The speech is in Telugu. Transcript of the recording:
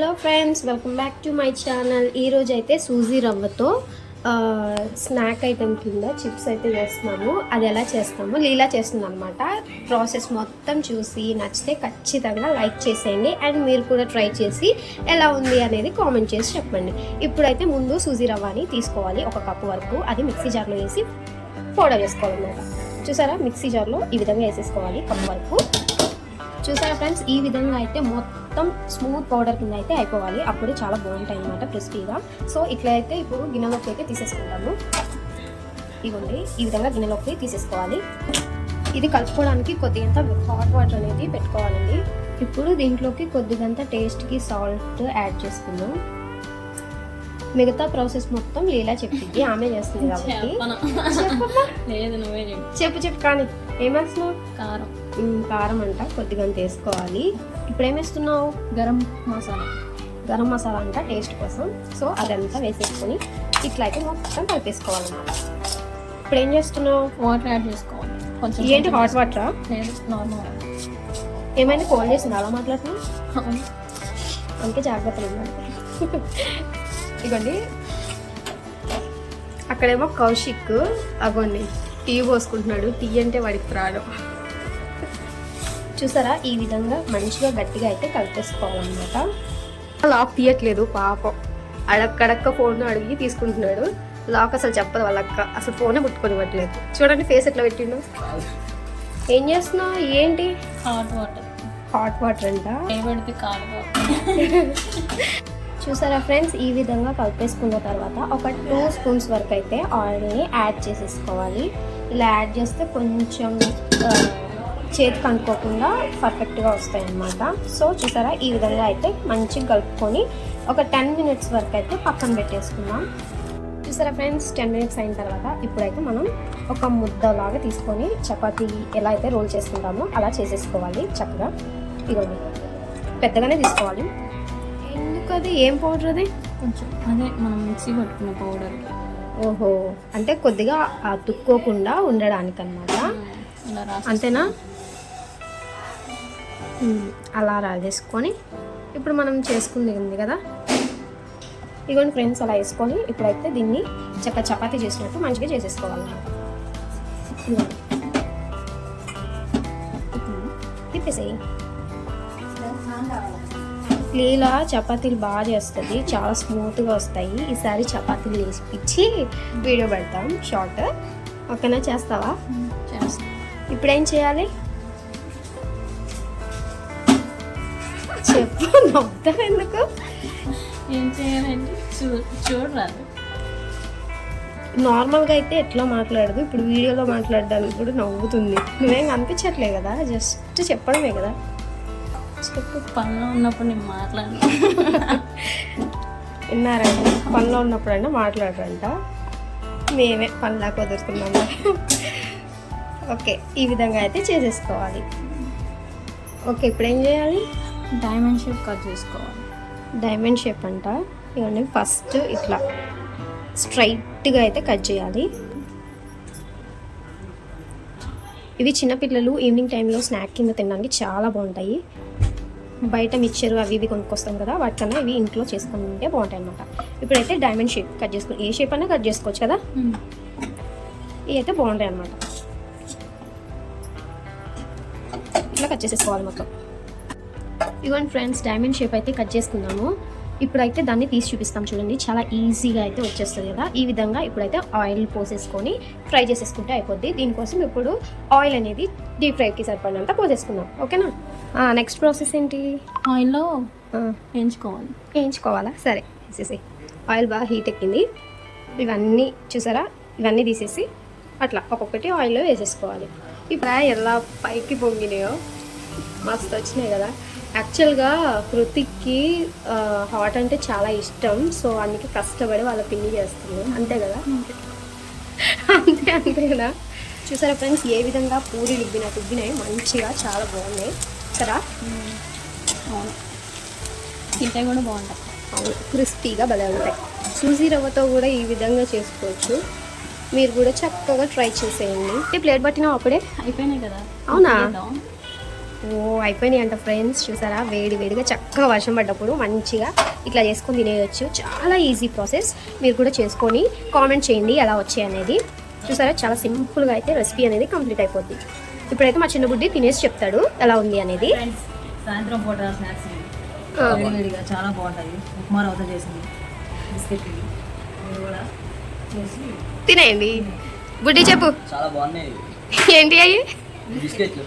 Hello friends welcome back to my channel. ఈరోజు అయితే సూజీ రవ్వతో స్నాక్ ఐటెం కింద చిప్స్ అయితే చేస్తున్నాము అది ఎలా చేస్తాము లీలా చేస్తుంది అనమాట ప్రాసెస్ మొత్తం చూసి నచ్చితే ఖచ్చితంగా లైక్ చేసేయండి. అండ్ మీరు కూడా ట్రై చేసి ఎలా ఉంది అనేది కామెంట్ చేసి చెప్పండి. ఇప్పుడైతే ముందు సూజీ రవ్వని తీసుకోవాలి ఒక కప్పు వరకు. అది మిక్సీ జార్లో వేసి పౌడర్ వేసుకోవాలన్నమాట. చూసారా? మిక్సీ జార్లో ఈ విధంగా వేసేసుకోవాలి కప్పు వరకు. చూసారా ఫ్రెండ్స్? ఈ విధంగా అయితే మొత్తం స్మూత్ పౌడర్ కింద అయితే అయిపోవాలి. అప్పుడే చాలా బాగుంటాయి అనమాట క్రిస్పీగా. సో ఇట్లా అయితే ఇప్పుడు గిన్నెలోకి అయితే తీసేసుకుంటాము. ఇవ్వండి ఈ విధంగా గిన్నెలోకి తీసేసుకోవాలి. ఇది కలుపుకోవడానికి కొద్దిగంత హాట్ వాటర్ అనేది పెట్టుకోవాలండి. ఇప్పుడు దీంట్లోకి కొద్దిగంత టేస్ట్కి సాల్ట్ యాడ్ చేసుకుందాం. మిగతా ప్రాసెస్ మొత్తం లీలా చెప్పింది ఆమె చేస్తుంది కాబట్టి. చెప్పు. చెప్పు చెప్పు ఏమేస్తున్నావు కారం. కారం అంట కొద్దిగా వేసుకోవాలి. ఇప్పుడు ఏం వేస్తున్నావు? గరం మసాలా. గరం మసాలా అంట టేస్ట్ కోసం. సో అదంతా వేసేసుకొని ఇట్లా అయితే మొత్తం కలిపేసుకోవాలన్నమాట. ఇప్పుడు ఏం చేస్తున్నావు? వాటర్ యాడ్ చేసుకోవాలి. కొంచెం ఏంటి హాట్ వాటరా లేదు నార్మల్ ఏమైనా కాల్ చేసింది అలా మాట్లాడుతున్నావు అందుకే జాగ్రత్తలు ఉండాలి ఇగోండి. అక్కడేమో కౌశిక్ అగోండి టీ పోసుకుంటున్నాడు. టీ అంటే వాడికి ప్రాణం. చూసారా? ఈ విధంగా మంచిగా గట్టిగా అయితే కలిపేసుకోవాలన్నమాట. లాక్ తీయట్లేదు పాపం. అడక్కడక్క ఫోన్ అడిగి తీసుకుంటున్నాడు. లాక్ అసలు చెప్పదు వాళ్ళక్క అసలు ఫోనే ముట్టుకొని ఇవ్వట్లేదు. చూడండి ఫేస్ ఎట్లా పెట్టిండు. ఏం చేస్తున్నావు? ఏంటి? హాట్ వాటర్ హాట్ వాటర్ అంట. చూసారా ఫ్రెండ్స్? ఈ విధంగా కలిపేసుకున్న తర్వాత ఒక టూ స్పూన్స్ వరకు అయితే ఆయిల్ని యాడ్ చేసేసుకోవాలి. ఇలా యాడ్ చేస్తే కొంచెం చేతికి అనుకోకుండా పర్ఫెక్ట్గా వస్తాయి అన్నమాట సో చూసారా? ఈ విధంగా అయితే మంచిగా కలుపుకొని ఒక టెన్ మినిట్స్ వరకు అయితే పక్కన పెట్టేసుకుందాం. చూసారా ఫ్రెండ్స్? టెన్ మినిట్స్ అయిన తర్వాత ఇప్పుడైతే మనం ఒక ముద్దలాగా తీసుకొని చపాతీ ఎలా అయితే రోల్ చేసుకుంటామో అలా చేసేసుకోవాలి చక్కగా. ఇదిగోండి. పెద్దగానే తీసుకోవాలి. ఎందుకు అది? ఏం పౌడర్ అది? కొంచెం. అదే మనం మిక్సీ పట్టుకున్న పౌడర్ ఓహో. అంటే కొద్దిగా అతుక్కోకుండా ఉండడానికి అనమాట అంతేనా? అలా రాజేసుకొని ఇప్పుడు మనం చేసుకుంది ఉంది కదా? ఇదిగోండి ఫ్రెండ్స్ అలా వేసుకొని ఇప్పుడైతే దీన్ని చక్క చపాతీ చేసినట్టు మంచిగా ఇదిగోండి. తిప్పేసేయి. లీలా చపాతీలు బాగా చేస్తుంది. చాలా స్మూత్గా వస్తాయి. ఈసారి చపాతీలు వేసిపించి వీడియో పెడతాం షార్ట్. ఓకేనా? చేస్తావా? చేస్తాం. ఇప్పుడు ఏం చేయాలి? చెప్పు నవ్వుతావు ఎందుకు? ఏం చేయాలంటే చూ చూడరాదు. నార్మల్గా అయితే ఎట్లా మాట్లాడదు. ఇప్పుడు వీడియోలో మాట్లాడడానికి కూడా నవ్వుతుంది. నువ్వేం కనిపించట్లే కదా? జస్ట్ చెప్పడమే కదా. చెప్పు పనిలో ఉన్నప్పుడు నేను మాట్లాడు విన్నారంట పనిలో ఉన్నప్పుడైనా మాట్లాడరంట. మేమే పనిలా కుదురుతున్నాము ఓకే ఈ విధంగా అయితే చేసేసుకోవాలి. ఓకే ఇప్పుడు ఏం చేయాలి? డైమండ్ షేప్ కట్ చేసుకోవాలి. డైమండ్ షేప్ అంట. ఇవన్నీ ఫస్ట్ ఇట్లా స్ట్రైట్గా అయితే కట్ చేయాలి. ఇవి చిన్నపిల్లలు ఈవినింగ్ టైంలో స్నాక్ కింద తినడానికి చాలా బాగుంటాయి. బయట మిక్చర్ అవి ఇవి కొనుక్కొస్తాం కదా వాటికన్నా ఇవి ఇంట్లో చేసుకుంటే బాగుంటాయి అనమాట ఇప్పుడైతే డైమండ్ షేప్ కట్ చేసుకో ఏ షేప్ అయినా కట్ చేసుకోవచ్చు కదా? ఇవి అయితే బాగుంటాయి అనమాట ఇట్లా కట్ చేసేసుకోవాలి మొత్తం. ఇవ్వండి ఫ్రెండ్స్ డైమండ్ షేప్ అయితే కట్ చేసుకున్నాము ఇప్పుడైతే దాన్ని తీసి చూపిస్తాం చూడండి. చాలా ఈజీగా అయితే వచ్చేస్తుంది కదా. ఈ విధంగా ఇప్పుడైతే ఆయిల్ పోసేసుకొని ఫ్రై చేసేసుకుంటే అయిపోద్ది. దీనికోసం ఇప్పుడు ఆయిల్ అనేది డీప్ ఫ్రైకి సరిపడినంత పోసేసుకుందాం. ఓకేనా? నెక్స్ట్ ప్రాసెస్ ఏంటి? ఆయిల్లో వేయించుకోవాలి. వేయించుకోవాలా? సరే. తీసేసి ఆయిల్ బాగా హీట్ ఎక్కింది. ఇవన్నీ చూసారా? ఇవన్నీ తీసేసి అట్లా ఒక్కొక్కటి ఆయిల్లో వేసేసుకోవాలి. ఇప్పుడు ఎలా పైకి పొంగినాయో మస్తు వచ్చినాయి కదా. యాక్చువల్గా కృతిక్కి హాట్ అంటే చాలా ఇష్టం. సో అందుకే కష్టపడి వాళ్ళ పిన్ని చేస్తుంది. అంతే కదా? అంతే. అంతే కదా? చూసారా ఫ్రెండ్స్? ఏ విధంగా పూరీలు ఉబ్బినట్టు ఉబ్బినాయి. మంచిగా చాలా బాగున్నాయి. కదా అవును. తింటే కూడా బాగుంటుంది అవును క్రిస్పీగా భలే ఉంటాయి. సూజీ రవ్వతో కూడా ఈ విధంగా చేసుకోవచ్చు. మీరు కూడా చక్కగా ట్రై చేసేయండి. ఈ ప్లేట్ పట్టినా అప్పుడే? అయిపోయినాయి కదా. అవునా? ఓ అయిపోయినాయి అంట ఫ్రెండ్స్ చూసారా? వేడి వేడిగా చక్కగా వర్షం పడ్డప్పుడు మంచిగా ఇట్లా చేసుకొని తినేయచ్చు. చాలా ఈజీ ప్రాసెస్. మీరు కూడా చేసుకొని కామెంట్ చేయండి ఎలా వచ్చాయి అనేది. చూసారా? చాలా సింపుల్గా అయితే రెసిపీ అనేది కంప్లీట్ అయిపోద్ది. ఇప్పుడైతే మా చిన్న బుడ్డి తినేసి చెప్తాడు ఎలా ఉంది అనేది. సాయంత్రం పూట స్నాక్స్. వేడివేడిగా చాలా బాగుంటాయి. ఉప్మా రవ్వతో చేసింది. బిస్కెట్ కూడా చేసి తినేయండి. బుడ్డి చెప్పు. చాలా బాగున్నాయి. ఏంటి అయ్యి? బిస్కెట్లు